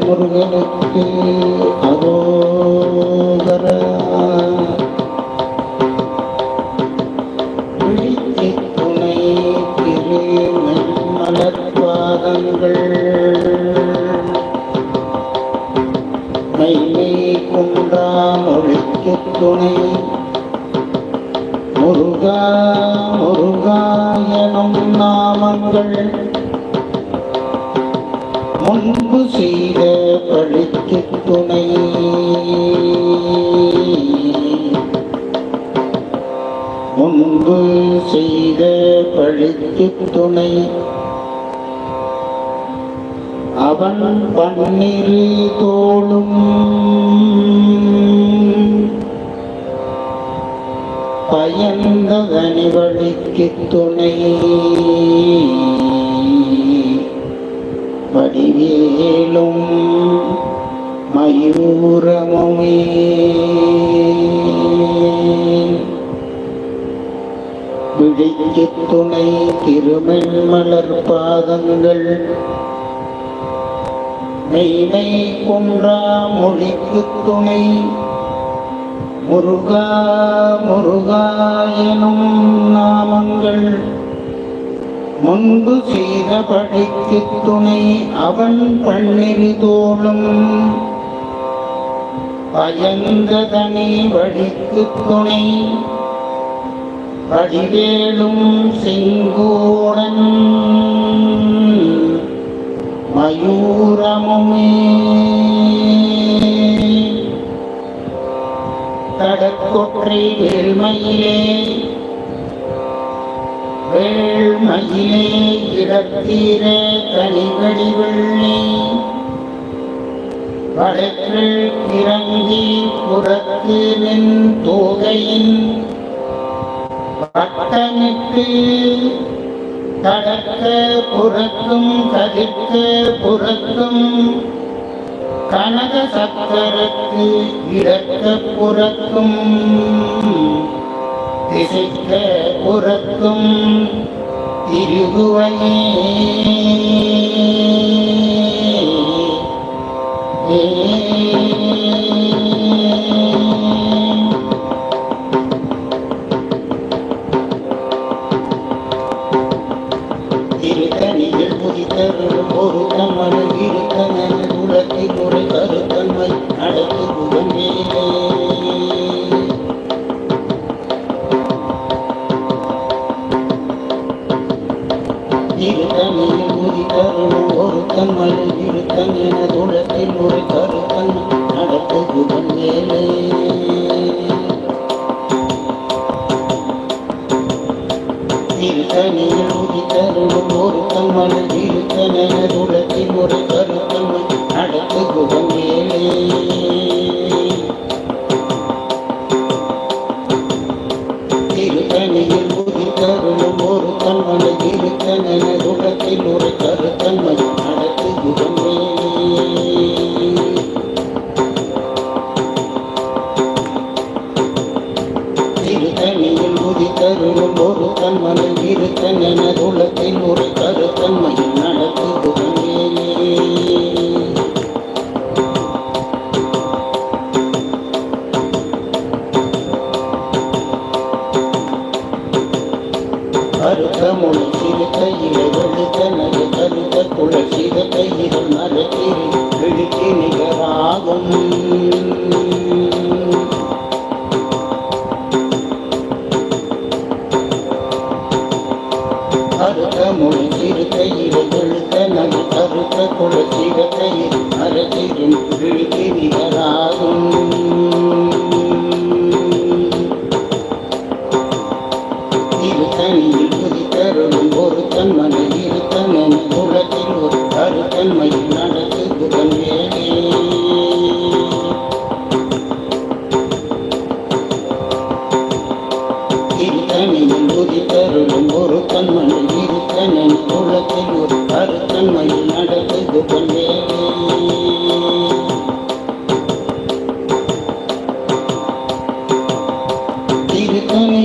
முருகனுக்கு அதோதர விழித்தித் துணை திரு மலர்பாதங்கள் மைமை குன்றா மொழிக்கு துணை முருகா முருகா எனும் நாமங்கள் முன்பு செய்த பழித்து துணை முன்பு செய்த பழித்து துணை அவன் பன்னிரு தோளும். பயந்த கனிவழிக்கு துணை. வடிவேலும் மயூரமுமே. விழிக்கு துணை திருமென்மலர் பாதங்கள். மெய்மை குன்றா மொழிக்கு துணை. முருகா முருகா எனும் நாமங்கள். முன்பு செய்த படைக்கு துணை அவன் பன்னிரு தோளும். பயந்ததனை வழிக்கு துணை வடிவேலும் செங்கோடன். மயூரமுமே தடக்கொற்றை வேல்மையிலே வேள்மயிலே இறத்தீர கனிவடி வெள்ளி வடக்கில் இறங்கி புறத்து நின் தோகையின் பட்டமிட்டு கடக்க புறக்கும் கதிர்க்க புறக்கும் கனக சக்கரத்து இடக்க புறக்கும். திசைக்க உறக்கும் திருகுவையே திருத்தணியில் புதித்தருளும் ஒரு கமல இருக்கன உலகில் ஒரு கருத்தன்மை நடத்து por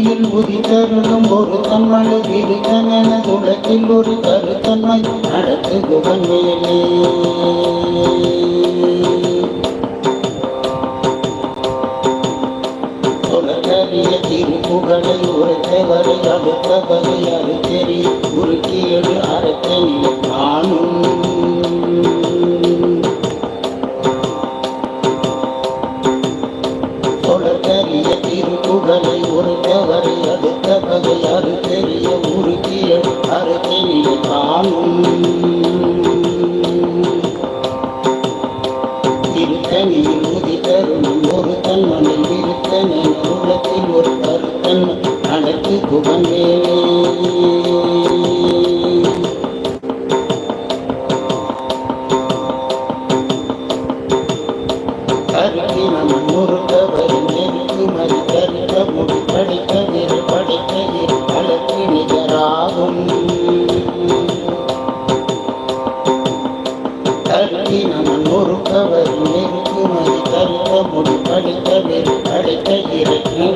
ஒளியில் உதித்தருளும் ஒரு தன்மலை விரித்தன துளத்தில் ஒரு கருத்தன்மை நடத்துகுவன் மேலே உலகறிய திருப்புகளை உரைத்தவரை அடுத்தவரை அறுத்தறி உருக்கியது அறத்தனில் காணும் பெரிய உருக்கிய அருகில் காணும். திருத்தனியில் உதி தரும் ஒரு தன்மனை விருத்தனை குலத்தில் ஒரு கருத்தன் அடக்கு குபன் அடித்தது அடித்த இருக்கும்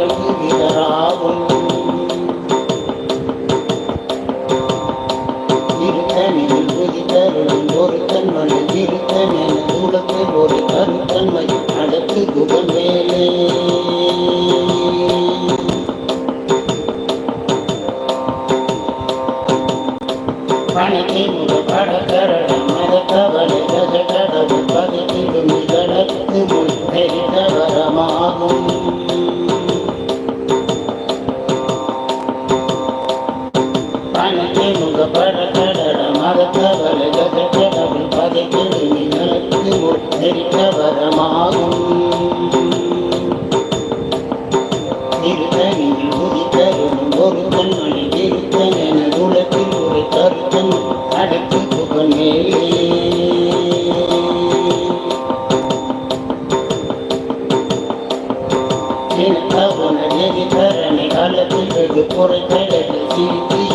சின்ன உன நெறி தரணி அளவில் பொருள் சிரித்து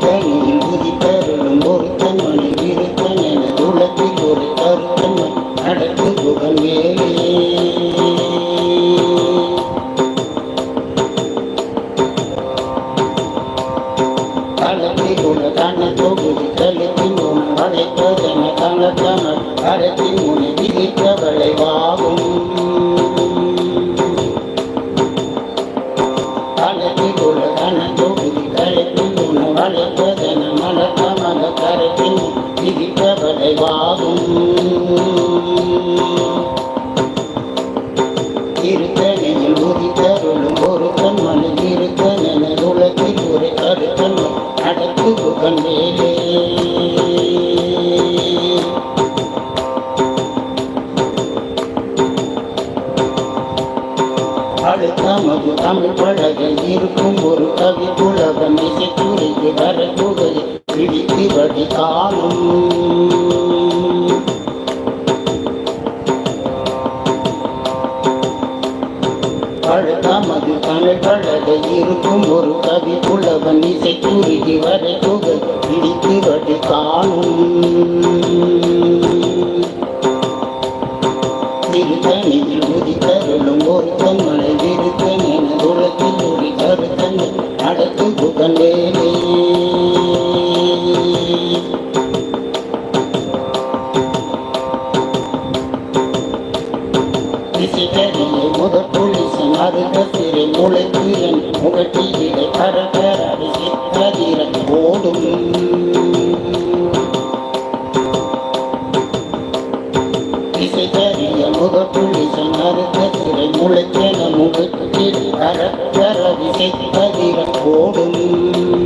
tom para otro வளர இருக்கும் ஒரு கவி புலவன் இசை குறுகி வரை புகழ் இடித்து வடி காணும் திருத்தனில் உதித்தருளும் ஒரு தன்மலை திருத்தன் என குலத்தில் ஒரு கருத்தன் அடக்கு புகழேனே. முதற் புலி சனாதிபதி உழைப்பீரன் புகட்டீர்கள் கரகர சித்திரதீரன் ஓடும். இசை தெரிய முகப்புள்ளி சனருத்த சிறை முளைக்கென முகத்தில் கரகர விசை கதிரன் ஓடும்.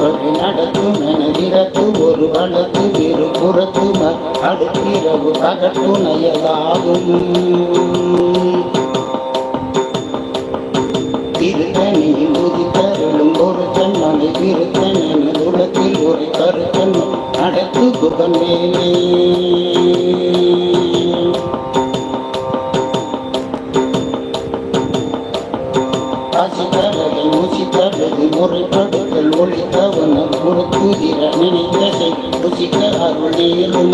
வழி நடத்து என ஒரு வழக்கு இரு புறத்து அடுத்திரவு பகட்டு நயலாகும். அத துணையதாகும் திருத்தனியில் உதித்தருளும் ஒரு தன்மனை திருத்தன் எனது உலகில் ஒரு கருத்தன் நடத்து புகன் மேலே. அசித்தரது முசித்தரது முறைப்படுத்தல் ஒளித்தவன முறுக்குதிர நினைத்ததை ருசிக்க அருளேலும்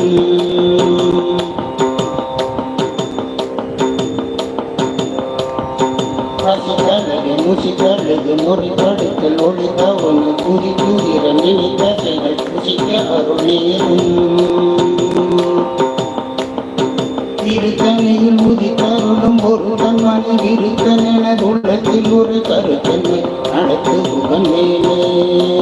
பசித்தலகு முசித்தலகு முறிப்படுத்தல் ஒளித்தவன குறி கூறிற நினைத்த புசிக்க அருளேரும் திருத்தனையில் உதித்தருளும் விருத்தன் உள்ளத்தில் ஒரு கருத்தன்மை நடத்து மேலே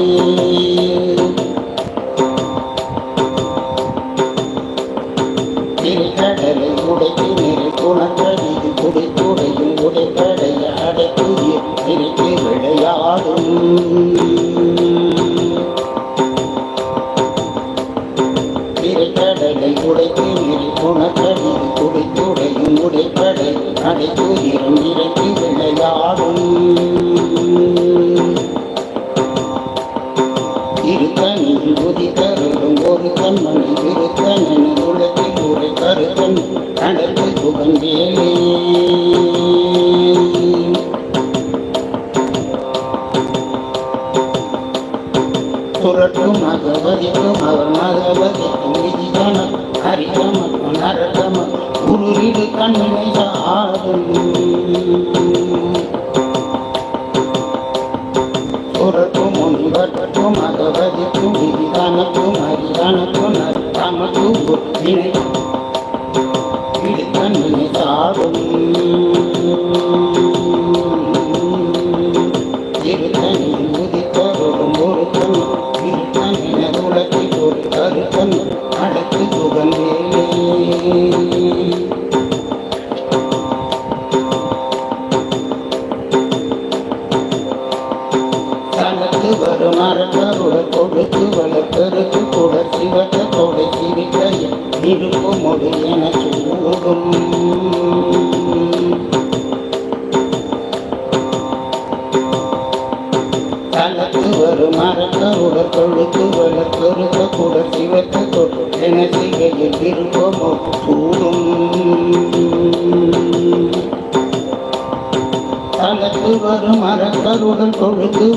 உதித்தருளும் ஒரு திருத்தன் என உலகில் ஒரு கருத்தன் நடந்து புகழ்ந்தேனே ஆகும்.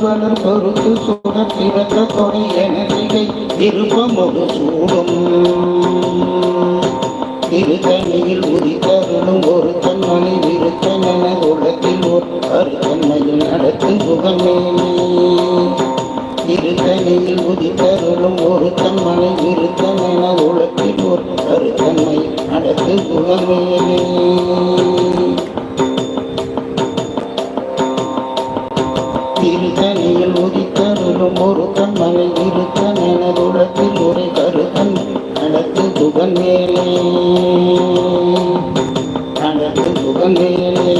கொழுத்து பொறுத்து சுடர் சிவத்த கொடை என சிகை விருப்பம் ஒரு சூடும். திருத்தணியில் உதித்தருளும் ஒரு தன்மணி விருத்தன் என உலகில் ஒரு அருத்தன்மையில் நடத்து புகமேனே திருத்தணியில் உதித்தருளும் ஒரு தன்மனை விருத்தன் என உலகில் ஒரு அருத்தன்மையில் நடத்து புகமேனே ஒருத்தன் மலை இருத்தன் எனதுடத்தில் ஒரு கருத்தன் நடத்து புகன் மேலே. நடத்து புகன் மேலே.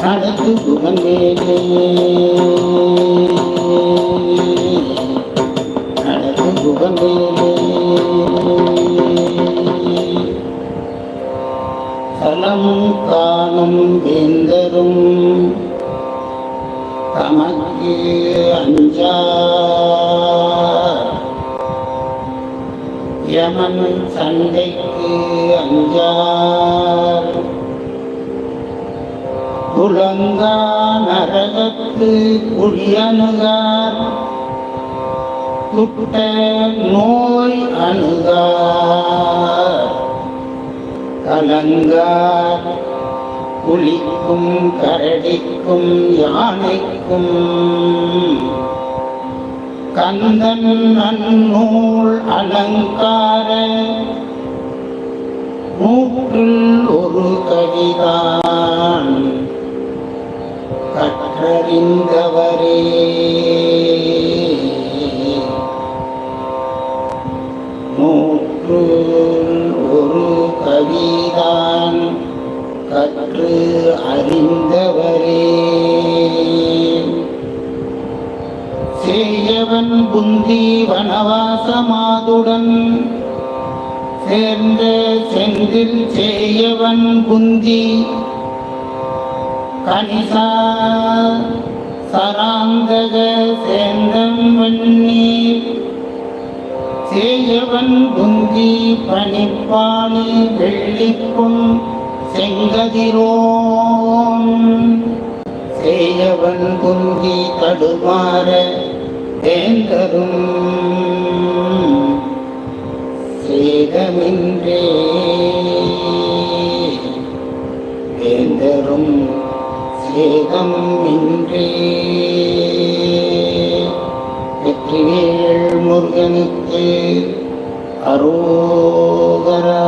நடத்து புகன் மேலே. நடத்து புகன் மேலே. தலமும் தானும் வேந்தரும். தமக்கு அஞ்சா யமன் சண்டைக்கு அஞ்சார். புலங்கா நரகத்து குடியணுகார். குட்ட நோய் அணுகார். கலங்கார். புலிக்கும் கரடிக்கும் யானைக்கும் கந்தன் நன்னூல் அலங்கார நூற்றில் ஒரு கவிதான் கற்றறிந்தவரே. நூற்றுள் ஒரு கவிதான் கற்று அறிந்தவரே. சேயவன் புந்தி வனவாசமாதுடன் சேர்ந்த செந்தில் சேயவன் புந்தி கணிசா சராந்தக சேந்தம் வெண்ணீர் சேயவன் புந்தி பனிப்பாணி வெள்ளிக்கும் செங்கதிரோம் செய்யவன் புந்தி தடுமாற வேந்தரும். சேதமின்றே வேந்தரும். சேதம் இன்றே வெற்றிவேள் முருகனுக்கு அரோகரா.